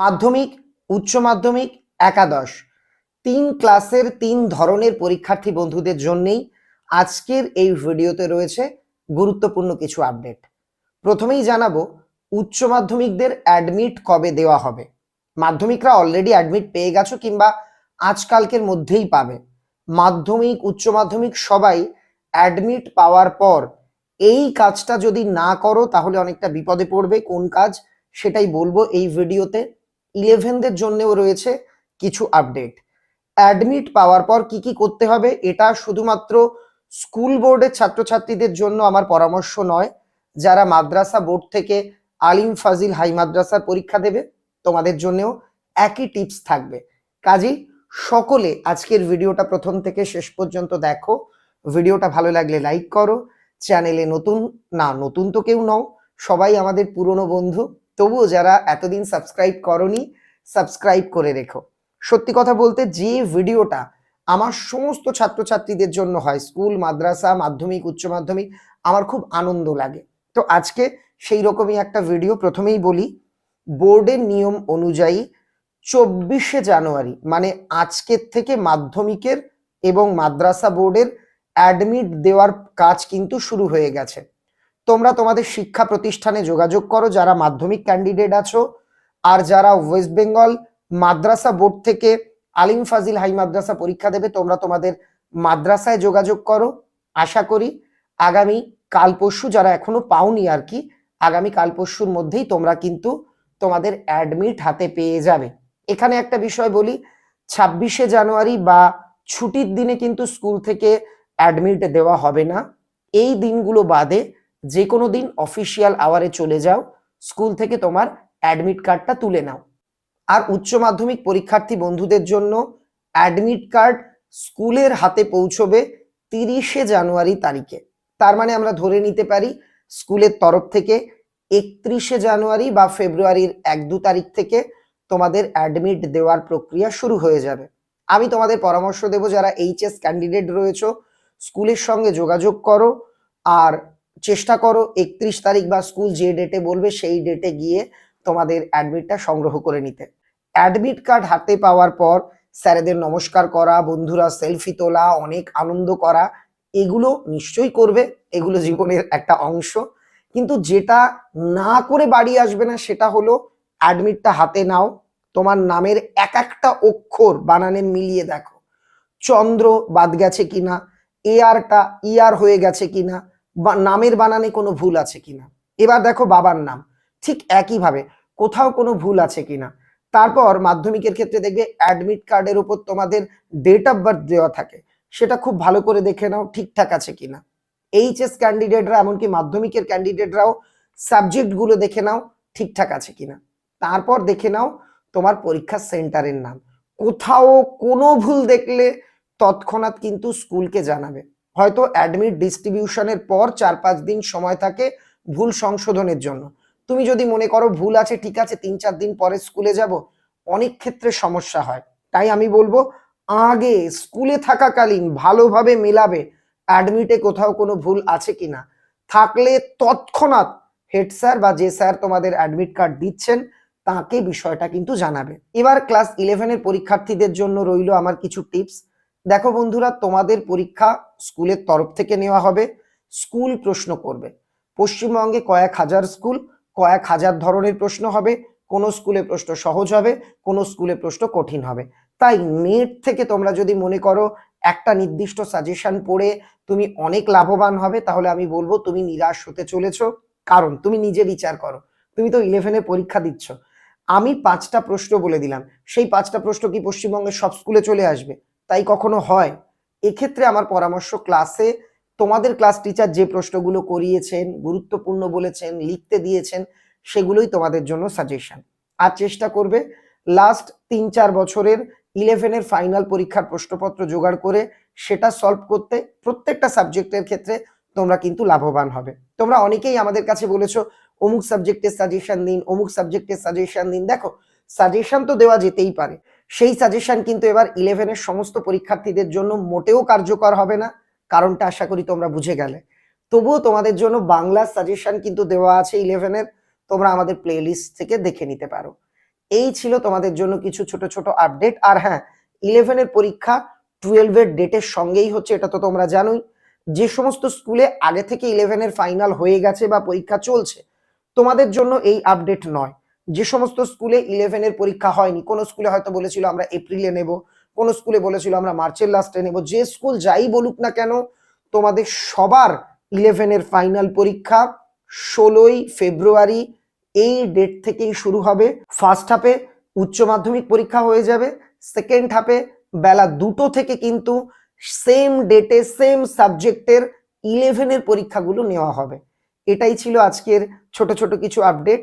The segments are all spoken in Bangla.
মাধ্যমিক, উচ্চ মাধ্যমিক, একাদশ। তিন ক্লাসের তিন ধরনের পরীক্ষার্থী বন্ধুদের জন্যেই আজকের এই ভিডিওতে রয়েছে গুরুত্বপূর্ণ কিছু আপডেট। প্রথমেই জানাব, উচ্চ মাধ্যমিকদের অ্যাডমিট কবে দেওয়া হবে? মাধ্যমিকরা অলরেডি অ্যাডমিট পেয়ে গেছো কিংবা আজকালকের মধ্যেই পাবে? মাধ্যমিক, উচ্চ মাধ্যমিক সবাই অ্যাডমিট পাওয়ার পর এই কাজটা যদি না করো তাহলে অনেকটা বিপদে পড়বে। কোন কাজ? সেটাই বলব এই ভিডিওতে। ইলেভেনদের জন্যও রয়েছে কিছু আপডেট। অ্যাডমিট পাওয়ার পর কি কি করতে হবে এটা শুধুমাত্র স্কুল বোর্ডের ছাত্রছাত্রীদের জন্য আমার পরামর্শ নয়, যারা মাদ্রাসা বোর্ড থেকে আলিম ফাজিল হাই মাদ্রাসার পরীক্ষা দেবে, তোমাদের জন্যও একই টিপস থাকবে। কাজেই সকলে আজকের ভিডিওটা প্রথম থেকে শেষ পর্যন্ত দেখো। ভিডিওটা ভালো লাগলে লাইক করো। চ্যানেলে নতুন, না, নতুন তো কেউ নও, সবাই আমাদের পুরনো বন্ধু। তবুও যারা এতদিন সাবস্ক্রাইব করনি সাবস্ক্রাইব করে রেখো। সত্যি কথা বলতে যে ভিডিওটা আমার সমস্ত ছাত্রছাত্রীদের জন্য হয়, স্কুল, মাদ্রাসা, মাধ্যমিক, উচ্চ মাধ্যমিক, আমার খুব আনন্দ লাগে। তো আজকে সেই রকমই একটা ভিডিও প্রথমেই বলি। বোর্ডের নিয়ম অনুযায়ী চব্বিশে জানুয়ারি মানে আজকের থেকে মাধ্যমিকের এবং মাদ্রাসা বোর্ডের অ্যাডমিট দেওয়ার কাজ কিন্তু শুরু হয়ে গেছে। তোমরা তোমাদের শিক্ষা প্রতিষ্ঠানে যোগাযোগ করো, যারা মাধ্যমিক ক্যান্ডিডেট আছো, আর যারা ওয়েস্ট বেঙ্গল মাদ্রাসা বোর্ড থেকে আলিম ফাজিল হাই মাদ্রাসা পরীক্ষা দেবে, তোমরা তোমাদের মাদ্রাসায় যোগাযোগ করো। আশা করি আগামী কাল পরশু, যারা এখনও পাওনি আর কি, আগামী কাল পরশুর মধ্যেই তোমরা কিন্তু তোমাদের অ্যাডমিট হাতে পেয়ে যাবে। এখানে একটা বিষয় বলি, ছাব্বিশে জানুয়ারি বা ছুটির দিনে কিন্তু স্কুল থেকে অ্যাডমিট দেওয়া হবে না। এই দিনগুলো বাদে যে কোনো দিন অফিসিয়াল আওয়ারে চলে যাও স্কুল থেকে তোমার অ্যাডমিট কার্ডটা তুলে নাও। আর উচ্চ মাধ্যমিক পরীক্ষার্থী বন্ধুদের জন্য অ্যাডমিট কার্ড স্কুলের হাতে পৌঁছবে তিরিশে জানুয়ারি তারিখে। তার মানে আমরা ধরে নিতে পারি, স্কুলের তরফ থেকে একত্রিশে জানুয়ারি বা ফেব্রুয়ারির এক দু তারিখ থেকে তোমাদের অ্যাডমিট দেওয়ার প্রক্রিয়া শুরু হয়ে যাবে। আমি তোমাদের পরামর্শ দেব, যারা এইচএস ক্যান্ডিডেট রয়েছে, স্কুলের সঙ্গে যোগাযোগ করো, আর চেষ্টা করো, একত্রিশ তারিখ বা স্কুল যে ডেটে বলবে সেই ডেটে গিয়ে তোমাদের অ্যাডমিটটা সংগ্রহ করে নিতে। অ্যাডমিট কার্ড হাতে পাওয়ার পর স্যারেদের নমস্কার করা, বন্ধুরা সেলফি তোলা, অনেক আনন্দ করা, এগুলো নিশ্চয়ই করবে, এগুলো জীবনের একটা অংশ। কিন্তু যেটা না করে বাড়ি আসবে না সেটা হলো অ্যাডমিটটা হাতে নাও, তোমার নামের এক একটা অক্ষর বানানে মিলিয়ে দেখো। চন্দ্র বাদ গেছে কিনা এআরটা ইয়ার হয়ে গেছে কিনা নামের বানানে কোনো ভুল আছে কিনা? এবার দেখো বাবার নাম। ঠিক একইভাবে কোথাও কোনো ভুল আছে কিনা? তারপর মাধ্যমিকের ক্ষেত্রে দেখবে অ্যাডমিট কার্ডের উপর তোমাদের ডেট অফ বার্থ দেওয়া থাকে। সেটা খুব ভালো করে দেখে নাও ঠিকঠাক আছে কিনা। এইচএস ক্যান্ডিডেটরা এমনকি মাধ্যমিকের ক্যান্ডিডেটরাও সাবজেক্টগুলো দেখে নাও ঠিকঠাক আছে কিনা। তারপর দেখে নাও তোমার পরীক্ষার সেন্টারের নাম। কোথাও কোনো ভুল দেখলে তৎক্ষণাৎ কিন্তু স্কুলকে জানাবে। হয়তো অ্যাডমিট ডিস্ট্রিবিউশনের পর চার পাঁচ দিন সময় থাকে ভুল সংশোধনের জন্য। তুমি যদি মনে করো ভুল আছে, ঠিক আছে, তিন চার দিন পরে স্কুলে যাব, অনেক ক্ষেত্রে সমস্যা হয়। তাই আমি বলব, আগে স্কুলে থাকাকালীন ভালোভাবে মেলাবে অ্যাডমিটে কোথাও কোনো ভুল আছে কি না থাকলে তৎক্ষণাৎ হেড স্যার বা যে স্যার তোমাদের অ্যাডমিট কার্ড দিচ্ছেন, তাকে বিষয়টা কিন্তু জানাবে। এবার ক্লাস ইলেভেনের পরীক্ষার্থীদের জন্য রইল আমার কিছু টিপস দেখো বন্ধুরা, তোমাদের পরীক্ষা স্কুলের তরফ থেকে নেওয়া হবে। স্কুল প্রশ্ন করবে। পশ্চিমবঙ্গে কয়েক হাজার স্কুল, কয়েক হাজার ধরনের প্রশ্ন হবে। কোনো স্কুলে প্রশ্ন সহজ হবে, কোনো স্কুলে প্রশ্ন কঠিন হবে। তাই নেট থেকে তোমরা যদি মনে করো একটা নির্দিষ্ট সাজেশন পড়ে তুমি অনেক লাভবান হবে, তাহলে আমি বলব তুমি নিরাশ হতে চলেছো। কারণ তুমি নিজে বিচার করো। তুমি তো ইলেভেনে পরীক্ষা দিচ্ছ। আমি পাঁচটা প্রশ্ন বলে দিলাম। সেই পাঁচটা প্রশ্ন কি পশ্চিমবঙ্গের সব স্কুলে চলে আসবে? তাই কখনো হয়? এক্ষেত্রে আমার পরামর্শ ক্লাসে তোমাদের ক্লাস টিচার যে প্রশ্নগুলো করিয়েছেন, গুরুত্বপূর্ণ বলেছেন, লিখতে দিয়েছেন, সেগুলোই তোমাদের জন্য সাজেশন আর চেষ্টা করবে লাস্ট তিন চার বছরের ইলেভেনের ফাইনাল পরীক্ষার প্রশ্নপত্র জোগাড় করে সেটা সলভ করতে প্রত্যেকটা সাবজেক্টের ক্ষেত্রে তোমরা কিন্তু লাভবান হবে। তোমরা অনেকেই আমাদের কাছে বলেছ, অমুক সাবজেক্টের সাজেশন দিন, অমুক সাবজেক্টের সাজেশন দিন। দেখো সাজেশন তো দেওয়া যেতেই পারে। সেই সাজেশন কিন্তু এবার ইলেভেনের সমস্ত পরীক্ষার্থীদের জন্য মোটেও কার্যকর হবে না। কারণটা আশা করি তোমরা বুঝে গেলে। তবুও তোমাদের জন্য বাংলা সাজেশন কিন্তু দেওয়া আছে ইলেভেনের তোমরা আমাদের প্লেলিস্ট থেকে দেখে নিতে পারো। এই ছিল তোমাদের জন্য কিছু ছোট ছোট আপডেট আর হ্যাঁ ইলেভেনের পরীক্ষা টুয়েলভের ডেটের সঙ্গেই হচ্ছে, এটা তো তোমরা জানোই। যে সমস্ত স্কুলে আগে থেকে ইলেভেনের ফাইনাল হয়ে গেছে বা পরীক্ষা চলছে, তোমাদের জন্য এই আপডেট নয়। যে সমস্ত স্কুলে ইলেভেনের পরীক্ষা হয়নি, কোনো স্কুলে হয়তো বলেছিল আমরা এপ্রিলে নেব, কোনো স্কুলে বলেছিল আমরা মার্চের লাস্টে নেব, যে স্কুল যাই বলুক না কেন, তোমাদের সবার ইলেভেনের ফাইনাল পরীক্ষা ষোলোই ফেব্রুয়ারি এই ডেট থেকেই শুরু হবে। ফার্স্ট হাফে উচ্চ মাধ্যমিক পরীক্ষা হয়ে যাবে সেকেন্ড হাফে বেলা দুটো থেকে কিন্তু সেম ডেটে সেম সাবজেক্টের ইলেভেনের পরীক্ষাগুলো নেওয়া হবে। এটাই ছিল আজকের ছোট ছোট কিছু আপডেট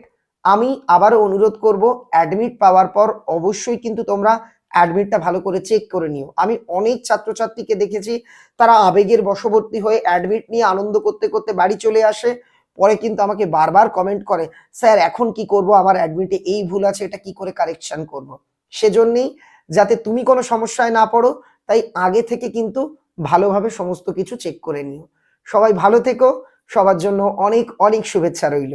আমি আবারও অনুরোধ করব অ্যাডমিট পাওয়ার পর অবশ্যই কিন্তু তোমরা অ্যাডমিটটা ভালো করে চেক করে নিও। আমি অনেক ছাত্রছাত্রীকে দেখেছি, তারা আবেগের বশবর্তী হয়ে অ্যাডমিট নিয়ে আনন্দ করতে করতে বাড়ি চলে আসে, পরে কিন্তু আমাকে বারবার কমেন্ট করে, স্যার, এখন কি করব? আমার অ্যাডমিটে এই ভুল আছে, এটা কি করে কারেকশন করব? সেজন্যই যাতে তুমি কোনো সমস্যায় না পড়ো, তাই আগে থেকে কিন্তু ভালোভাবে সমস্ত কিছু চেক করে নিও। সবাই ভালো থেকো, সবার জন্য অনেক অনেক শুভেচ্ছা রইল।